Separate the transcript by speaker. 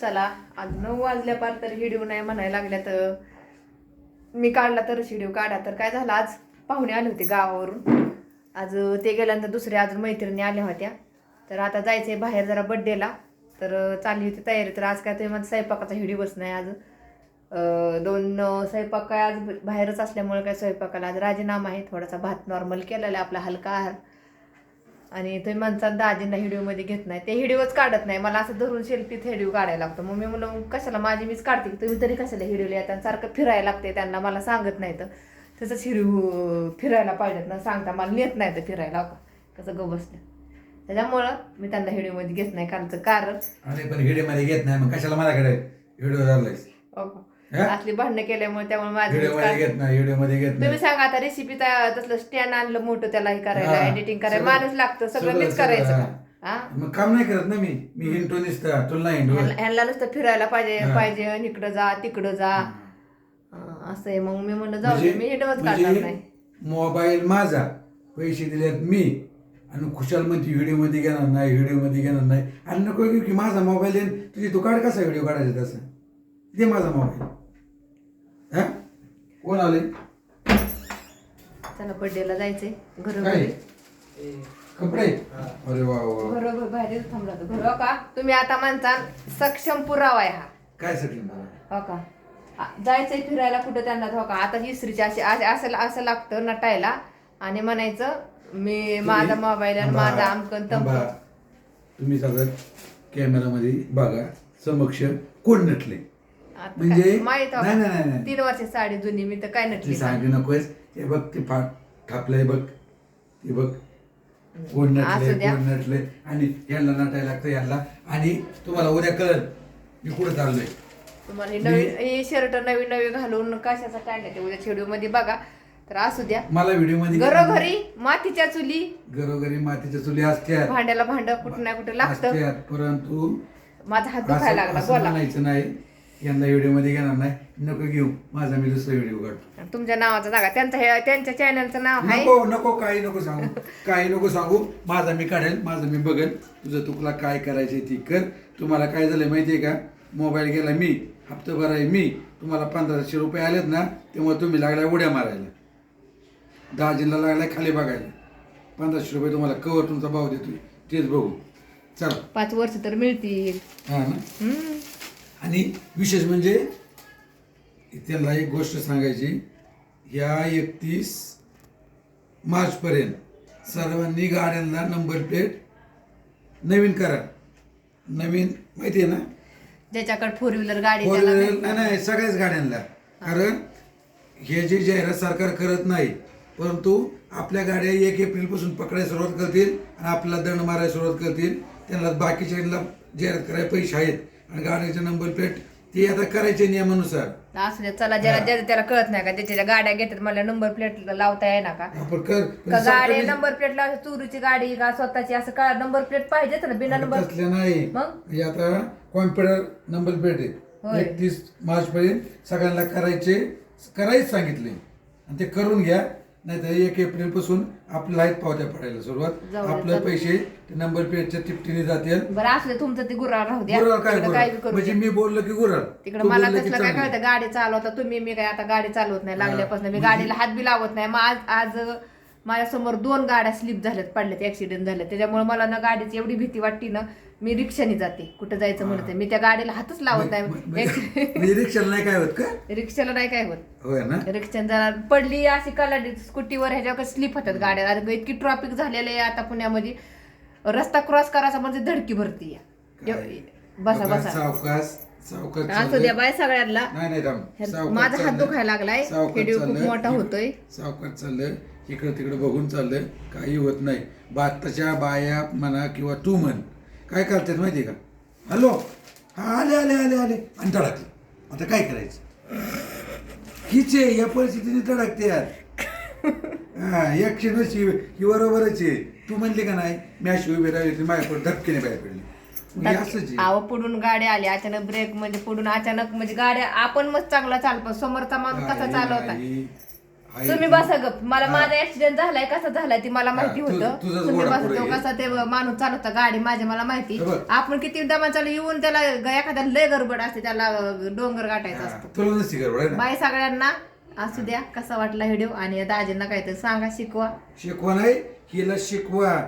Speaker 1: चला आज नऊ वाजल्यापार तर व्हिडिओ नाही म्हणायला लागल्या तर. मी काढला तरच व्हिडिओ काढा तर. काय झालं आज पाहुणे आले होते गावावरून. आज ते गेल्यानंतर दुसऱ्या अजून मैत्रिणी आल्या होत्या. तर आता जायचंय बाहेर जरा बड्डेला तर चालली होती तयारी. तर आज काय तुम्ही माझा स्वयंपाकाचा व्हिडिओच नाही आज. दोन स्वयंपाक काय आज बाहेरच असल्यामुळे काय स्वयंपाकाला आज राजीनामा आहे. थोडासा भात नॉर्मल केलेला आहे आपला हलका आहार. आणि तुम्ही म्हणतात दाजींना व्हिडिओमध्ये घेत नाही. ते व्हिडिओच काढत नाही. मला असं धरून सेल्फीत व्हिडिओ काढायला लागतो. मग मी म्हणलं मग कशाला? माझी मीच काढते. तुम्ही तरी कशाला व्हिडिओला येतात सारखं फिरायला लागते त्यांना. मला सांगत नाही तर. तसंच हिरव फिरायला पाहिजेत ना. सांगता मला नेत नाही तर फिरायला. का कसं ग बसलं त्याच्यामुळं मी त्यांना व्हिडिओमध्ये घेत नाही. कालचं कारण
Speaker 2: अरे पण व्हिडिओमध्ये घेत नाही. मग कशाला माझ्याकडे व्हिडिओ झालायस?
Speaker 1: हो का?
Speaker 2: हा?
Speaker 1: असली भांडणं केल्यामुळे त्यामुळे माझी.
Speaker 2: घेत नाही व्हिडिओमध्ये घेत
Speaker 1: तुम्ही
Speaker 2: नाही.
Speaker 1: सांगा आता रेसिपी तसलं स्टँड आणलं मोठं त्याला हे करायला
Speaker 2: हा.
Speaker 1: एडिटिंग करायला
Speaker 2: सगळं-
Speaker 1: माणूस लागतं सगळं
Speaker 2: सगळं-
Speaker 1: मीच करायचं. का हा.
Speaker 2: मग काम नाही करत ना मी? मी हिंटो निसता तुला हिंडू.
Speaker 1: ह्यांना नुसतं फिरायला पाहिजे
Speaker 2: हा.
Speaker 1: पाहिजे आणि इकडं जा तिकडं जा. असं आहे मग मी म्हणलं जाऊ दे मी काढणार
Speaker 2: म्हणजे
Speaker 1: नाही.
Speaker 2: मोबाईल माझा पैसे दिलेत मी आणि खुशाल म्हणते व्हिडिओमध्ये घेणार नाही व्हिडिओमध्ये घेणार नाही. आणि नको की माझा मोबाईल आहे तुझी तू काढ कसा व्हिडिओ काढायचा तसा. दे माझा मोबाईल. हा? कोण आले?
Speaker 1: चला बर्थडेला जायचंय.
Speaker 2: काय?
Speaker 1: घरोघरी
Speaker 2: कपडे? अरे वा वा. वा.
Speaker 1: घरोघर बाहेर थांबला होता. घर हो का? तुम्ही आता म्हणता सक्षम पुरावा आहे हा.
Speaker 2: काय सगळं मला
Speaker 1: हो का? आ, जायचंय फिरायला कुठं त्यांना हो का? आता इस्त्रीची अशी अशी- असं असं लागतं नटायला. आणि म्हणायचं मी माझा मोबाईल आणि
Speaker 2: थांबा,
Speaker 1: माझा आमकन
Speaker 2: थांबा.
Speaker 1: तमकन
Speaker 2: तुम्ही सगळं कॅमेरामध्ये बघा. समक्ष कोण नटले?
Speaker 1: आता
Speaker 2: म्हणजे-
Speaker 1: काय, माहीत
Speaker 2: नाही? नाही, नाही, नाही.
Speaker 1: तीन वर्ष साडी जुनी मी तर काय
Speaker 2: ती
Speaker 1: नटली
Speaker 2: सांगू? नकोस हे बघ ते फाट ठापलंय बघ. ते बघ. कोण
Speaker 1: असू
Speaker 2: नटले
Speaker 1: द्या.
Speaker 2: कोण नटले आणि यांना नटायला लागतं यांना आणि तुम्हाला उद्या कळल मी कुठं चाललोय.
Speaker 1: तुम्हाला हे नवीन हे शर्ट नवीन नवीन घालून कशाचा काढले ते उद्या व्हिडिओमध्ये बघा. तर असू द्या.
Speaker 2: मला व्हिडिओमध्ये
Speaker 1: घरोघरी मातीच्या चुली.
Speaker 2: घरोघरी मातीच्या चुली असत्यात.
Speaker 1: भांड्याला भांड कुठं ना कुठं लागतं.
Speaker 2: परंतु
Speaker 1: माझा हात
Speaker 2: असं
Speaker 1: दुखायला लागला
Speaker 2: असं
Speaker 1: बोला.
Speaker 2: म्हणायचं नाही. यांना व्हिडिओमध्ये घेणार नाही. नको घेऊ. माझा मी दुसरा व्हिडिओ काढतो.
Speaker 1: तुमच्या नावाचा जागा. त्यांचं हे त्यांच्या चॅनलचं नाव आहे?
Speaker 2: नको नको काही नको सांगू. काही नको सांगू. माझा मी काढेल माझं मी बघेल. तुझं तुला काय करायचे ती कर. तुम्हाला काय झालं माहितीये का? मोबाईल गेला मी हप्ताभर आहे मी. तुम्हाला पंधराशे रुपये आलेत ना तेव्हा तुम्ही लागलाय उड्या मारायला. दहाजीला लागलाय खाली बघायला. पंधराशे रुपये तुम्हाला कवर तुमचा भाव देतोय. तेच बघू. चला.
Speaker 1: पाच वर्ष तर मिळतील.
Speaker 2: हा ना?
Speaker 1: हम्म.
Speaker 2: आणि विशेष म्हणजे त्यांना एक गोष्ट सांगायची या एकतीस मार्चपर्यंत सर्वांनी गाड्यांना नंबर प्लेट नवीन करा. नवीन माहिती आहे ना?
Speaker 1: ज्याच्याकडे फोर व्हीलर गाडी
Speaker 2: फोर
Speaker 1: त्याला
Speaker 2: व्हीलर
Speaker 1: नाही.
Speaker 2: नाही नाही सगळ्याच गाड्यांना. कारण हे जे जाहिरात सरकार करत नाही परंतु आपल्या गाड्या एक एप्रिलपासून पकडायला सुरुवात करतील आणि आपल्याला दंड मारायला सुरुवात करतील. त्यांना बाकीच्या जाहिरात करायला पैसे आहेत आणि गाड्याचे नंबर प्लेट ते आता करायचे नियमानुसार.
Speaker 1: असू दे चला ज्याला ज्याला त्याला कळत नाही का त्याच्या ज्या गाड्या घेतात मला नंबर प्लेट लावता येणार का?
Speaker 2: आपण कर पण
Speaker 1: का गाडी
Speaker 2: सरकारने-
Speaker 1: नंबर प्लेट लावायची चोरीची गाडी का स्वतःची असं का नंबर प्लेट पाहिजेच ना बिना नंबर
Speaker 2: नाही.
Speaker 1: मग?
Speaker 2: हे आता कॉम्प्युटर नंबर प्लेट
Speaker 1: होय.
Speaker 2: आहे एकतीस मार्च पर्यंत सगळ्यांना करायचे करायच सांगितले. आणि ते करून घ्या. नाही तर एक एप्रिलपासून आपल्याला आहेत पावत्या पडायला सुरुवात.
Speaker 1: जाऊ दे,
Speaker 2: आपले. पैसे ते नंबर प्लेटच्या तिपटीने जातील.
Speaker 1: बरं असू दे तुमचं ते गुराळ राहू द्या.
Speaker 2: गुराळ काय
Speaker 1: तिकडं काय बी
Speaker 2: गुराळ
Speaker 1: करू
Speaker 2: म्हणजे
Speaker 1: द्या.
Speaker 2: मी बोललो की गुराळ.
Speaker 1: तिकडे
Speaker 2: तू
Speaker 1: मला
Speaker 2: बोललं की
Speaker 1: तसलं काय
Speaker 2: चांगलं.
Speaker 1: कळतं? गाडी चालवता तुम्ही मी काय आता गाडी चालवत नाही. लागल्यापासून मी
Speaker 2: म्हणजे-
Speaker 1: गाडीला हात बी लावत नाही. मग आज आज माझ्यासमोर दोन गाड्या स्लिप झाल्यात पडल्यात ऍक्सिडेंट झाले त्याच्यामुळे मला ना गाडीची एवढी भीती वाटती ना मी रिक्षाने जाते. कुठं जायचं म्हणते मी त्या गाडीला हातच लावत नाही.
Speaker 2: म्हणजे रिक्षाला नाही काय होत का?
Speaker 1: रिक्षाला नाही काय होत. रिक्षाने जरा पडली अशी कलाडी स्कूटीवर ह्याच्यावर स्लिप होतात गाड्या. इतकी ट्रॉफिक झालेलं आहे आता पुण्यामध्ये. रस्ता क्रॉस करायचा म्हणजे धडकी भरती? बसा बसा.
Speaker 2: सावकाश
Speaker 1: असू
Speaker 2: चाललंय.
Speaker 1: द्या बाय सगळ्यांना
Speaker 2: नाही नाही थांब. सावकाश
Speaker 1: माझा हात
Speaker 2: चाललंय.
Speaker 1: दुखायला लागलाय.
Speaker 2: सावकाश
Speaker 1: व्हिडिओ खूप
Speaker 2: चाललंय.
Speaker 1: मोठा होतोय.
Speaker 2: सावकाश चाललंय. इकडं तिकडं बघून चाललंय. काही होत नाही. बाताच्या बाया म्हणा किंवा तू म्हण. काय करतात माहिती का? हॅलो? हा आले आले आले आले. आणि धडकले आता काय करायचं? हीच आहे या परिस्थितीने धडकते यार. हा एकशे नशी ही बरोबरच आहे. तू म्हणली का नाही? मी अशी उभी राहिली माझ्याकडे धक्केने बाहेर पडली.
Speaker 1: आव पुढून गाडी आली अचानक ब्रेक म्हणजे पुढून अचानक म्हणजे गाड्या आपण मग चांगला चालतो समोरचा माणूस कसा चालवता तुम्ही बसा गप. मला. माझा ऍक्सिडेंट झालाय कसा झालाय ती मला माहिती होतं. तुम्ही बसा तो. कसा ते माणूस चालवता गाडी माझ्या मला माहिती. आपण किती दमाचाला येऊन त्याला एखाद्या लय गडबड असते त्याला डोंगर गाठायचा असतो. बाय सगळ्यांना असू द्या कसा वाटला व्हिडिओ आणि दाजींना काहीतरी सांगा शिकवा.
Speaker 2: शिकवा नाही हिला शिकवा.